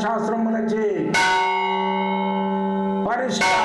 శాస్త్రములచే పరిష్కారం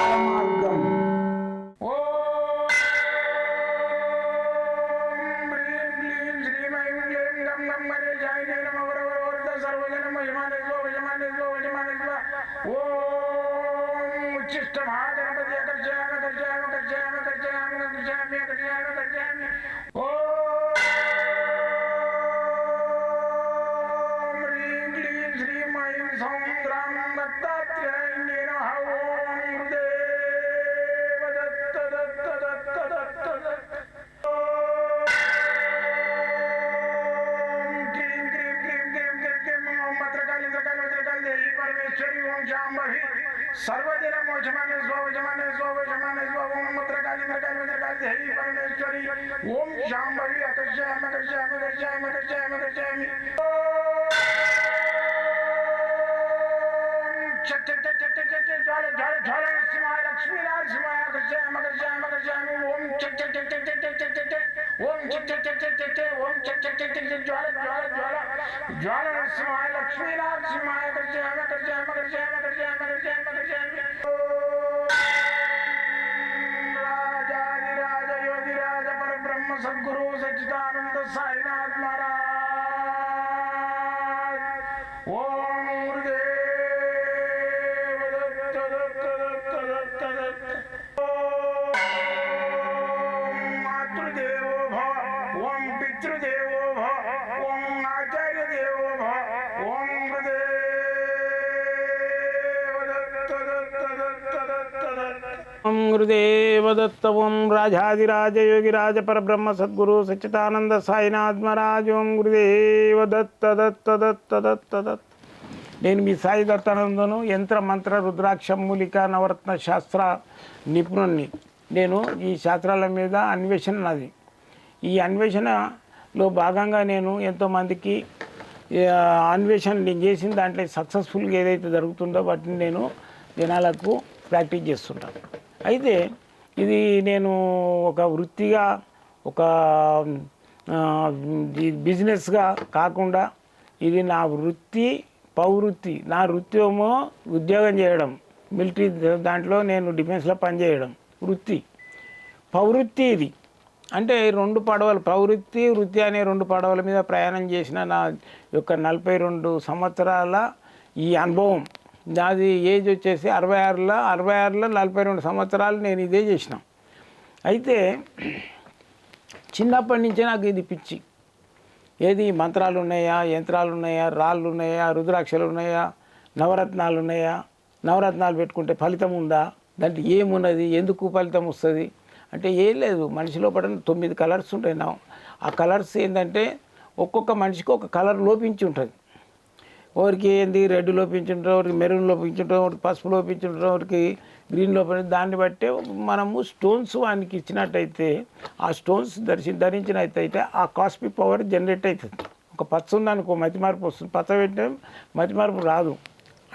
ओम शाम्भवी अकर्षयाम अकर्षयाम अकर्षयाम अकर्षयाम अकर्षयामि ज्वाले ज्वाले ज्वाले नरसिंहाय लक्ष्मी नरसिंहाय अकर्षयाम अकर्षयाम अकर्षयामि ओम ओम ओम ज्वाले ज्वाले ज्वाला ज्वाला नरसिंहाय लक्ष्मी नरसिंहाय अकर्षयाम अकर्षयाम अकर्षयाम अकर्षयाम अकर्षयाम अकर्षयामि గురుదేవదత్తవం రాజాదిరాజయోగిరాజ పరబ్రహ్మ సద్గురు సచ్చిదానంద సాయినాత్మరాజం గురుదేవ దత్త దత్త దత్త దత్త దత్త నేను మీ సాయి దత్తానందను యంత్ర మంత్ర రుద్రాక్ష మూలిక నవరత్న శాస్త్ర నిపుణుణ్ణి నేను ఈ శాస్త్రాల మీద అన్వేషణ నాది ఈ అన్వేషణలో భాగంగా నేను ఎంతోమందికి అన్వేషణ నేను చేసిన దాంట్లో సక్సెస్ఫుల్గా ఏదైతే జరుగుతుందో వాటిని నేను జనాలకు ప్రాక్టీస్ చేస్తుంటాను అయితే ఇది నేను ఒక వృత్తిగా ఒక బిజినెస్గా కాకుండా ఇది నా వృత్తి పౌవృత్తి నా వృత్తి ఏమో ఉద్యోగం చేయడం మిలిటరీ దాంట్లో నేను డిఫెన్స్లో పనిచేయడం వృత్తి. పౌవృత్తి ఇది. అంటే రెండు పడవలు ప్రవృత్తి వృత్తి అనే రెండు పడవల మీద ప్రయాణం చేసిన నా యొక్క నలభై రెండు సంవత్సరాల ఈ అనుభవం. నాది ఏజ్ వచ్చేసి అరవై ఆరులో అరవై ఆరులో నలభై రెండు సంవత్సరాలు నేను ఇదే చేసిన. అయితే చిన్నప్పటి నుంచే నాకు ఇది పిచ్చి. ఏది మంత్రాలు ఉన్నాయా యంత్రాలు ఉన్నాయా రాళ్ళు ఉన్నాయా రుద్రాక్షలు ఉన్నాయా నవరత్నాలు ఉన్నాయా? నవరత్నాలు పెట్టుకుంటే ఫలితం ఉందా? దాంట్లో ఏమున్నది? ఎందుకు ఫలితం వస్తుంది? అంటే ఏం లేదు మనిషిలో పడిన తొమ్మిది కలర్స్ ఉంటాయి. నా ఆ కలర్స్ ఏంటంటే ఒక్కొక్క మనిషికి ఒక కలర్ లోపించి ఉంటుంది. ఒకరికి ఏంది? రెడ్ లోపించుంటారు ఒకరికి మెరూన్ లోపించుంటారు ఒకరికి పసుపు లోపించుంటారు ఒకరికి గ్రీన్ లోపించ దాన్ని బట్టే మనము స్టోన్స్ వానికి ఇచ్చినట్టయితే ఆ స్టోన్స్ దర్శి ధరించినట్టయితే ఆ కాస్పీ పవర్ జనరేట్ అవుతుంది ఒక పచ్చ ఉందనుకో మతి మార్పు వస్తుంది. పచ్చ పెట్టే మతి మార్పు రాదు.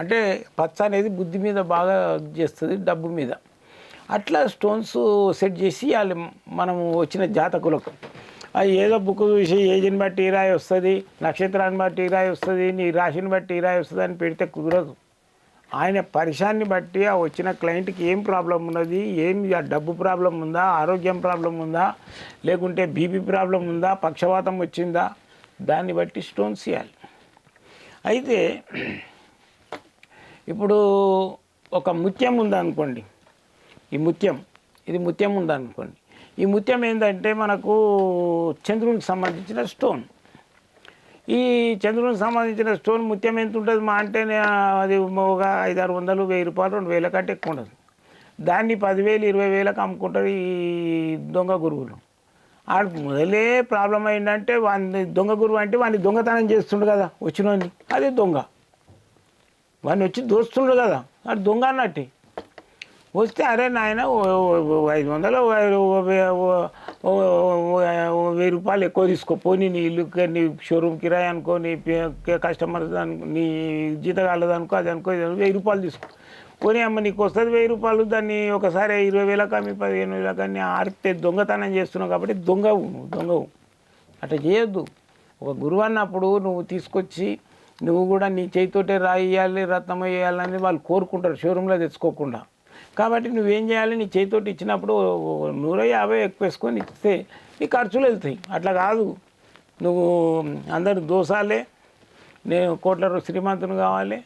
అంటే పచ్చ అనేది బుద్ధి మీద బాగా చేస్తుంది డబ్బు మీద. అట్లా స్టోన్స్ సెట్ చేసి వాళ్ళు మనము వచ్చిన జాతకులకు ఏదో బుక్ చూసి ఏజ్ని బట్టి ఈ రాయి వస్తుంది నక్షత్రాన్ని బట్టి ఈ రాయి వస్తుంది నీ రాశిని బట్టి ఈ రాయి వస్తుంది అని పెడితే కుదరదు. ఆయన పరిశాన్ని బట్టి ఆ వచ్చిన క్లయింట్కి ఏం ప్రాబ్లం ఉన్నది ఏం ఆ డబ్బు ప్రాబ్లం ఉందా ఆరోగ్యం ప్రాబ్లం ఉందా లేకుంటే బీపీ ప్రాబ్లం ఉందా పక్షవాతం వచ్చిందా దాన్ని బట్టి స్టోన్స్ ఇవ్వాలి అయితే ఇప్పుడు ఒక ముత్యం ఉందనుకోండి ఈ ముత్యం ఇది ముత్యం ఉందనుకోండి ఈ ముత్యం ఏంటంటే మనకు చంద్రునికి సంబంధించిన స్టోన్ ఈ చంద్రునికి సంబంధించిన స్టోన్ ముత్యం ఎంత ఉంటుంది మా అంటే అది ఒక ఐదారు వందలు వెయ్యి రూపాయలు రెండు వేల కంటే ఎక్కువ ఉండదు దాన్ని పదివేలు ఇరవై వేలకు అమ్ముకుంటారు ఈ దొంగ గురువులు. ఆడు మొదలే ప్రాబ్లం అయిందంటే వాడిని దొంగ గురువు అంటే వాడిని దొంగతనం చేస్తుండు కదా వచ్చినోని అదే దొంగ. వాడిని వచ్చి దోస్తుండు కదా. అది దొంగ అన్నట్టు. వస్తే అరే నాయన ఓ- ఐదు వందలు వెయ్యి రూపాయలు ఎక్కువ తీసుకో పోనీ నీ ఇల్లు నీ షోరూమ్ కిరాయి అనుకో నీ పే- కస్టమర్ అనుకో నీ జీతగాళ్ళది అనుకో అది అనుకో ఇది వెయ్యి రూపాయలు తీసుకో పోనీ అమ్మ నీకు వస్తుంది వెయ్యి రూపాయలు దాన్ని ఒకసారి ఇరవై వేలకు కానీ పదిహేను వేలకు కానీ ఆరితే దొంగతనం చేస్తున్నావు కాబట్టి దొంగవు నువ్వు దొంగవు అట్లా చేయొద్దు ఒక గురువు అన్నప్పుడు నువ్వు తీసుకొచ్చి నువ్వు కూడా నీ చేతితోటే రాయి ఇవ్వాలి రత్నం వేయాలని వాళ్ళు కోరుకుంటారు షోరూంలో తెచ్చుకోకుండా కాబట్టి నువ్వేం చేయాలి? నీ చేతితోటి ఇచ్చినప్పుడు నూర యాభై ఎక్కువ వేసుకొని ఇస్తే నీ ఖర్చులు వెళ్తాయి. అట్లా కాదు. నువ్వు అందరు దోసాలే నేను కోట్ల శ్రీమంతుని కావాలి.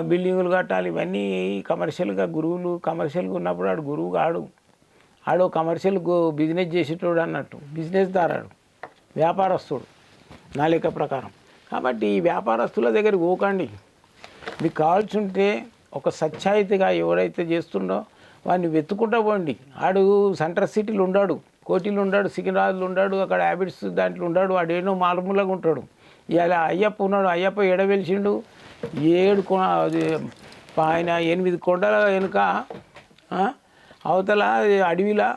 బిల్డింగులు కట్టాలి. ఇవన్నీ కమర్షియల్గా గురువులు కమర్షియల్గా ఉన్నప్పుడు ఆడు గురువు కాడు. ఆడు కమర్షియల్ బిజినెస్ చేసేటోడు అన్నట్టు. బిజినెస్ దారాడు వ్యాపారస్తుడు. నా లెక్క ప్రకారం. కాబట్టి ఈ వ్యాపారస్తుల దగ్గరికి పోకండి. మీకు కావాల్సి ఉంటే ఒక సత్యాయితీగా ఎవరైతే చేస్తుండో వాడిని వెతుకుంటా పోండి. ఆడు సెంటర్ సిటీలు ఉండాడు కోటిలు ఉండాడు సికింద్రాబాద్లు ఉండాడు అక్కడ హ్యాబిట్స్ దాంట్లో ఉండాడు వాడు ఏనో మారుమూలగా ఉంటాడు. ఇలా అయ్యప్ప ఉన్నాడు అయ్యప్ప ఎడ వెలిసిండు ఏడు అది ఆయన ఎనిమిది కొండల వెనుక అవతల అడవిలా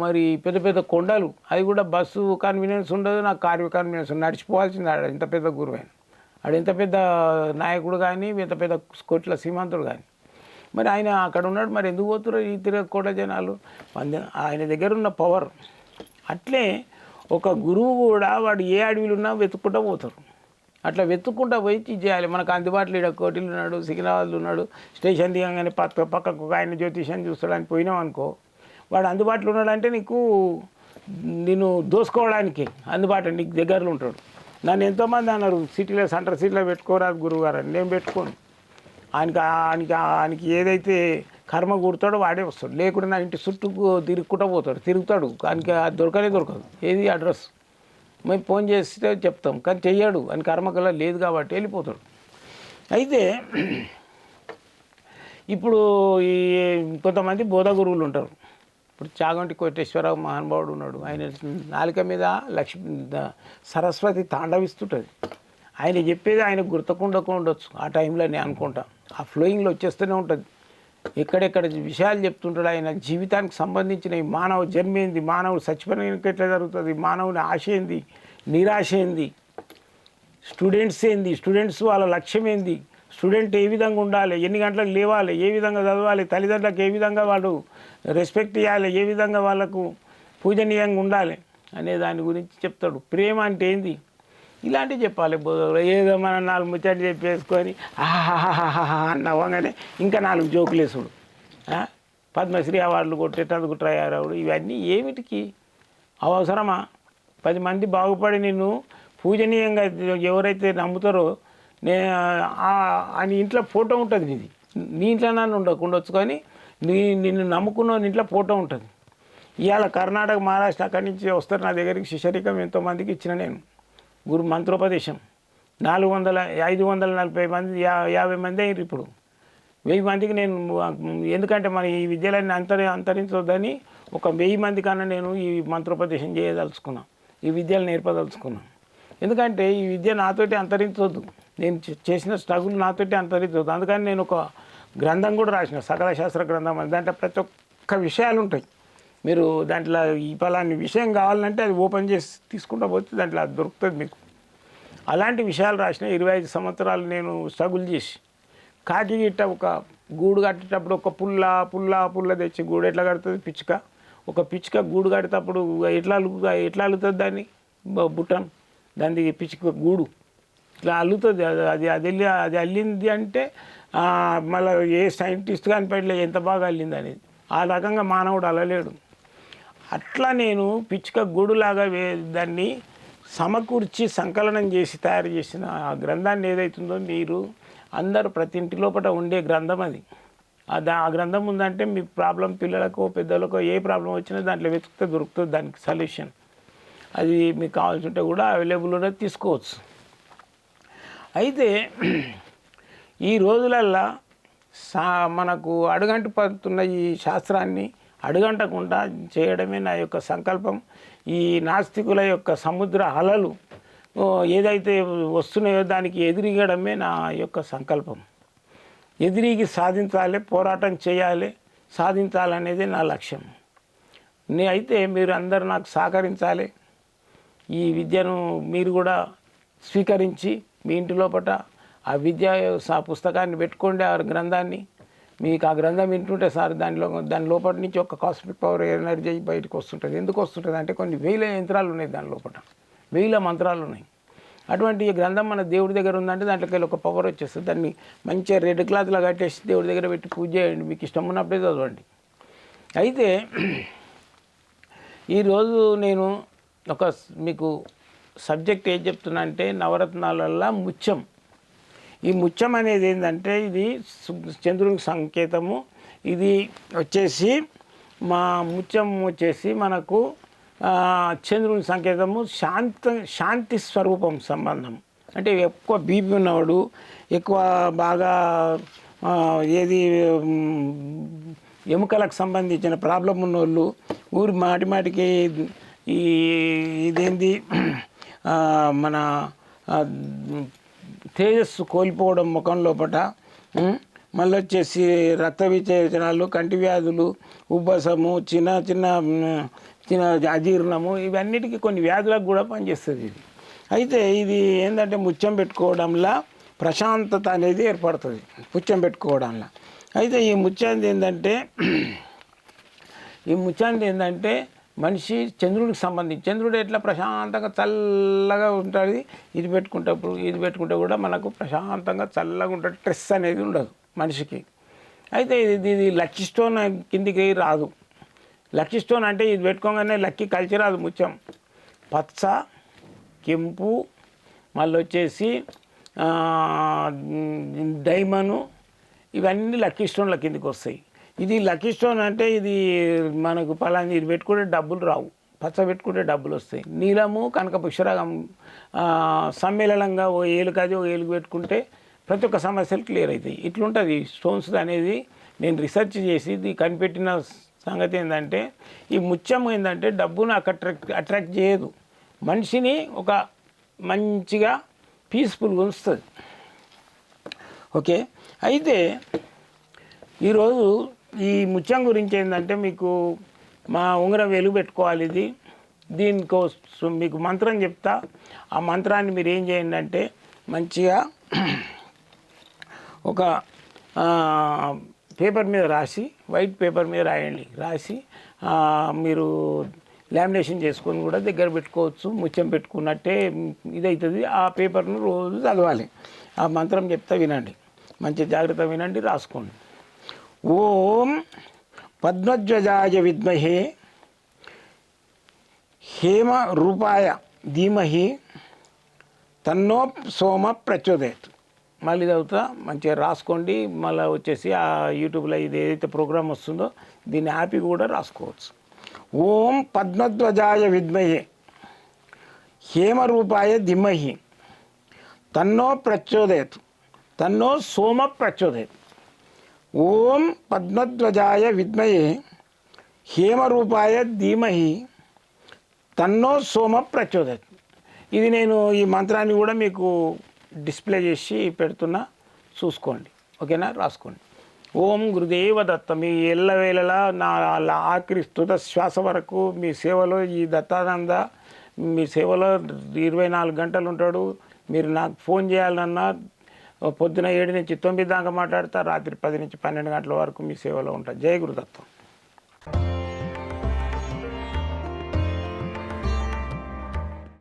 మరి పెద్ద పెద్ద కొండలు. అది కూడా బస్సు కన్వీనియన్స్ ఉండదు నాకు కారు కన్వీనియన్స్ నడిచిపోవాల్సింది ఇంత పెద్ద గురువైన. ఆడు ఎంత పెద్ద నాయకుడు కానీ ఇంత పెద్ద కోట్ల సీమంతుడు కానీ మరి ఆయన అక్కడ ఉన్నాడు మరి ఎందుకు పోతున్నారు ఈ తిరగ కోట్ల జనాలు? ఆయన దగ్గర ఉన్న పవర్ అట్లే ఒక గురువు కూడా వాడు ఏ అడవిలో ఉన్నా వెతుక్కుంటూ పోతారు. అట్లా వెతుక్కుంటా పోయి చేయాలి. మనకు అందుబాటులో ఇక్కడ కోటిలు ఉన్నాడు సికింద్రాబాద్లో ఉన్నాడు స్టేషన్ దిగంగానే పక్క పక్కకు ఒక ఆయన జ్యోతిషాన్ని చూస్తాడని పోయినాం అనుకో వాడు అందుబాటులో ఉన్నాడంటే నీకు నేను దోసుకోవడానికి అందుబాటులో నీకు దగ్గరలో ఉంటాడు. నన్ను ఎంతోమంది అన్నారు సిటీలో సెంటర్ సిటీలో పెట్టుకోరాదు గురువుగారు అని నేను పెట్టుకోను. ఆయనకి ఆయనకి ఆయనకి ఏదైతే కర్మ కూడతాడో వాడే వస్తాడు. లేకుంటే నా ఇంటి చుట్టూ తిరుగుకుంటూ పోతాడు. తిరుగుతాడు. ఆయనకి అది దొరకనే దొరకదు. ఏది అడ్రస్? మేము ఫోన్ చేస్తే చెప్తాం. కానీ చెయ్యాడు. అని కర్మకల లేదు కాబట్టి వెళ్ళిపోతాడు. అయితే ఇప్పుడు ఈ కొంతమంది బోధ గురువులు ఉంటారు. ఇప్పుడు చాగంటి కోటేశ్వరరావు మహానుభావుడు ఉన్నాడు. ఆయన నాలుక మీద లక్ష్మి సరస్వతి తాండవిస్తుంటుంది. ఆయన చెప్పేది ఆయన గుర్తకుండా ఉండొచ్చు. ఆ టైంలో నేను అనుకుంటా. ఆ ఫ్లోయింగ్లో వచ్చేస్తూనే ఉంటుంది. ఎక్కడెక్కడ విషయాలు చెప్తుంటాడు ఆయన. జీవితానికి సంబంధించిన మానవ జన్మ ఏంది? మానవుడు చచ్చిపోయినాక ఎట్లా జరుగుతుంది? మానవుని ఆశ ఏంది? నిరాశ ఏంది? స్టూడెంట్స్ ఏంది? స్టూడెంట్స్ వాళ్ళ లక్ష్యం ఏంది? స్టూడెంట్ ఏ విధంగా ఉండాలి ఎన్ని గంటలకు లేవాలి ఏ విధంగా చదవాలి తల్లిదండ్రులకు ఏ విధంగా వాళ్ళు రెస్పెక్ట్ ఇవ్వాలి ఏ విధంగా వాళ్ళకు పూజనీయంగా ఉండాలి అనే దాని గురించి చెప్తాడు. ప్రేమ అంటే ఏంది? ఇలాంటివి చెప్పాలి. బోధకులు ఏదో మనం నాలుగు ముచ్చట్లు చెప్పేసుకొని ఆహాహాహాహా నవ్వగానే ఇంకా నాలుగు జోకులేసుడు పద్మశ్రీ అవార్డులు కొట్టేటందుకు ట్రై అయ్యాడు ఇవన్నీ ఏమిటికి? అవసరమా? పది మంది బాగుపడి నిన్ను పూజనీయంగా ఎవరైతే నమ్ముతారో నే ఆయన ఇంట్లో ఫోటో ఉంటుంది నీది. నీ ఇంట్లో నన్ను ఉండకు కానీ నీ నిన్ను నమ్ముకున్న ఇంట్లో ఫోటో ఉంటుంది. ఇవాళ కర్ణాటక మహారాష్ట్ర అక్కడి నుంచి వస్తారు నా దగ్గరికి శిష్యరికం ఎంతోమందికి ఇచ్చిన నేను. గురు మంత్రోపదేశం. నాలుగు వందల ఐదు వందల నలభై మంది యా యాభై మంది అయ్యారు ఇప్పుడు. వెయ్యి మందికి నేను ఎందుకంటే మన ఈ విద్యలన్నీ అంతరి అంతరించొద్దని ఒక వెయ్యి మంది కన్నా నేను ఈ మంత్రోపదేశం చేయదలుచుకున్నాను ఈ విద్యలు నేర్పదలుచుకున్నాను ఎందుకంటే ఈ విద్య నాతోటి అంతరించొద్దు. నేను చే- చేసిన స్ట్రగుల్ నాతోటి అంతరించొద్దు అందుకని నేను ఒక గ్రంథం కూడా రాసిన సకల శాస్త్ర గ్రంథం అని. దాంట్లో ప్రతి ఒక్క విషయాలు ఉంటాయి. మీరు దాంట్లో ఈ పలాని విషయం కావాలంటే అది ఓపెన్ చేసి తీసుకుంటా పోతే దాంట్లో అది దొరుకుతుంది మీకు. అలాంటి విషయాలు రాసిన ఇరవై ఐదు సంవత్సరాలు నేను స్ట్రగుల్ చేసి కాకి గిట్ట ఒక గూడు కట్టేటప్పుడు ఒక పుల్ల పుల్ల పుల్ల తెచ్చి గూడు ఎట్లా కడుతుంది? పిచ్చుక. ఒక పిచ్చుక గూడు కట్టేటప్పుడు ఎట్లా ఎట్లా అల్లుతుంది దాన్ని? బ- బుట్టను. దానికి పిచ్చుక గూడు. ఇట్లా అల్లుతుంది. అది అది అది వెళ్ళి అది అల్లింది అంటే మళ్ళీ ఏ సైంటిస్ట్ కనిపెట్టలే ఎంత బాగా అల్లింది అనేది. ఆ రకంగా మానవుడు అలలేడు అట్లా నేను పిచ్చుక గూడులాగా వే దాన్ని సమకూర్చి సంకలనం చేసి తయారు చేసిన ఆ గ్రంథాన్ని ఏదైతుందో మీరు అందరూ ప్రతి ఇంటి లోపల ఉండే గ్రంథం అది. ఆ దా ఆ గ్రంథం ఉందంటే మీ ప్రాబ్లం పిల్లలకో పెద్దలకో ఏ ప్రాబ్లం వచ్చినా దాంట్లో వెతికితే దొరుకుతుంది దానికి సొల్యూషన్. అది మీకు కావాల్సి ఉంటే కూడా అవైలబుల్ ఉన్నది తీసుకోవచ్చు. అయితే ఈ రోజులల్లో సా మనకు అడుగంట పడుతున్న ఈ శాస్త్రాన్ని అడుగంటకుండా చేయడమే నా యొక్క సంకల్పం. ఈ నాస్తికుల యొక్క సముద్ర అలలు ఏదైతే వస్తున్నాయో దానికి ఎదిరిగడమే నా యొక్క సంకల్పం. ఎదిరిగి సాధించాలి పోరాటం చేయాలి సాధించాలనేది నా లక్ష్యం. నే అయితే మీరు అందరూ నాకు సహకరించాలి. ఈ విద్యను మీరు కూడా స్వీకరించి మీ ఇంటి లోపల ఆ విద్య పుస్తకాన్ని పెట్టుకోండి ఆ గ్రంథాన్ని. మీకు ఆ గ్రంథం వింటుంటే సార్ దానిలో దాని లోపల నుంచి ఒక కాస్మిక్ పవర్ ఎనర్జీ బయటకు వస్తుంటుంది. ఎందుకు వస్తుంటుంది అంటే కొన్ని వేల యంత్రాలు ఉన్నాయి దాని లోపల వేల మంత్రాలు ఉన్నాయి. అటువంటి ఈ గ్రంథం మన దేవుడి దగ్గర ఉందంటే దాంట్లోకి వెళ్ళి ఒక పవర్ వచ్చేస్తుంది. దాన్ని మంచిగా రెడ్ క్లాత్లో కట్టేసి దేవుడి దగ్గర పెట్టి పూజ చేయండి. మీకు ఇష్టం ఉన్నప్పుడే చదవండి. అయితే ఈరోజు నేను ఒక మీకు సబ్జెక్ట్ ఏం చెప్తున్నా అంటే నవరత్నాలల్లో ముత్యం. ఈ ముత్యం అనేది ఏంటంటే ఇది సు- చంద్రునికి సంకేతము. ఇది వచ్చేసి మా ముత్యం వచ్చేసి మనకు చంద్రుని సంకేతము శాంత శాంతి స్వరూపం సంబంధం. అంటే ఎక్కువ బీపీ ఉన్నవాడు ఎక్కువ బాగా ఏది ఎముకలకు సంబంధించిన ప్రాబ్లం ఉన్నోళ్ళు ఊరి మాటి మాటికి ఈ ఇదేంది మన తేజస్సు కోల్పోవడం ముఖం లోపట మళ్ళీ వచ్చేసి రక్త విచేచనాలు కంటి వ్యాధులు ఉబ్బసము చిన్న చిన్న చిన్న అజీర్ణము ఇవన్నిటికీ కొన్ని వ్యాధులకు కూడా పనిచేస్తుంది ఇది. అయితే ఇది ఏంటంటే ముత్యం పెట్టుకోవడంలో ప్రశాంతత అనేది ఏర్పడుతుంది ముత్యం పెట్టుకోవడంలో. అయితే ఈ ముత్యాన్ని ఏంటంటే ఈ ముత్యాన్ని ఏంటంటే మనిషి చంద్రుడికి సంబంధించి చంద్రుడు ఎట్లా ప్రశాంతంగా చల్లగా ఉంటుంది ఇది పెట్టుకుంటప్పుడు ఇది పెట్టుకుంటే కూడా మనకు ప్రశాంతంగా చల్లగా ఉంటుంది స్ట్రెస్ అనేది ఉండదు మనిషికి. అయితే ఇది ఇది లక్కీ స్టోన్ కిందికి రాదు. లక్కీ స్టోన్ అంటే ఇది పెట్టుకోగానే లక్కీ కలిసి రాదు ముత్యం. పచ్చ కెంపు మళ్ళీ వచ్చేసి డైమను ఇవన్నీ లక్కీ స్టోన్ల కిందకి వస్తాయి. ఇది లక్కీ స్టోన్ అంటే ఇది మనకు పలాని ఇది పెట్టుకుంటే డబ్బులు రావు. పచ్చ పెట్టుకుంటే డబ్బులు వస్తాయి. నీలము కనక పుష్పరాగం సమ్మేళనంగా ఓ ఏలుక అది ఓ ఏలుగు పెట్టుకుంటే ప్రతి ఒక్క సమస్యలు క్లియర్ అవుతాయి. ఇట్లుంటుంది స్టోన్స్ అనేది నేను రీసెర్చ్ చేసి ఇది కనిపెట్టిన సంగతి ఏంటంటే ఈ ముత్యం ఏంటంటే డబ్బును అట్రాక్ట్ అట్రాక్ట్ చేయదు. మనిషిని ఒక మంచిగా పీస్ఫుల్గా ఉంచుతుంది. ఓకే? అయితే ఈరోజు ఈ ముత్యం గురించి ఏంటంటే మీకు మా ఉంగరం వెలుగు పెట్టుకోవాలి ఇది. దీనికోసం మీకు మంత్రం చెప్తా. ఆ మంత్రాన్ని మీరు ఏం చేయండి అంటే మంచిగా ఒక పేపర్ మీద రాసి వైట్ పేపర్ మీద రాయండి. రాసి మీరు లామినేషన్ చేసుకొని కూడా దగ్గర పెట్టుకోవచ్చు. ముత్యం పెట్టుకున్నట్టే ఇదవుతుంది ఆ పేపర్ను రోజు చదవాలి. ఆ మంత్రం చెప్తా వినండి. మంచి జాగ్రత్త వినండి రాసుకోండి. ఓం పద్మధ్వజాయ విద్మహే హేమ రూపాయ ధీమహి తన్నో సోమ ప్రచోదయత్. మళ్ళీ చదువుతా మంచిగా రాసుకోండి. మళ్ళీ వచ్చేసి ఆ యూట్యూబ్లో ఇది ఏదైతే ప్రోగ్రామ్ వస్తుందో దీన్ని యాపి కూడా రాసుకోవచ్చు. ఓం పద్మధ్వజాయ విద్మహే హేమరూపాయ ధిమహి తన్నో ప్రచోదయత్ తన్నో సోమ ప్రచోదయత్. ఓం పద్మధ్వజాయ విద్మయే హేమరూపాయ ధీమహి తన్నో సోమ ప్రచోదయత్. ఇది నేను ఈ మంత్రాన్ని కూడా మీకు డిస్ప్లే చేసి పెడుతున్నా. చూసుకోండి. ఓకేనా? రాసుకోండి. ఓం గురుదేవ దత్త. మీ ఎల్లవేళలా నా అలా ఆఖరి స్థుత శ్వాస వరకు మీ సేవలో ఈ దత్తానంద మీ సేవలో ఇరవై నాలుగు గంటలు ఉంటాడు. మీరు నాకు ఫోన్ చేయాలన్నా పొద్దున ఏడు నుంచి తొమ్మిది దాకా మాట్లాడతా రాత్రి పది నుంచి పన్నెండు గంటల వరకు మీ సేవలో ఉంటా. జయ గురుదత్తం.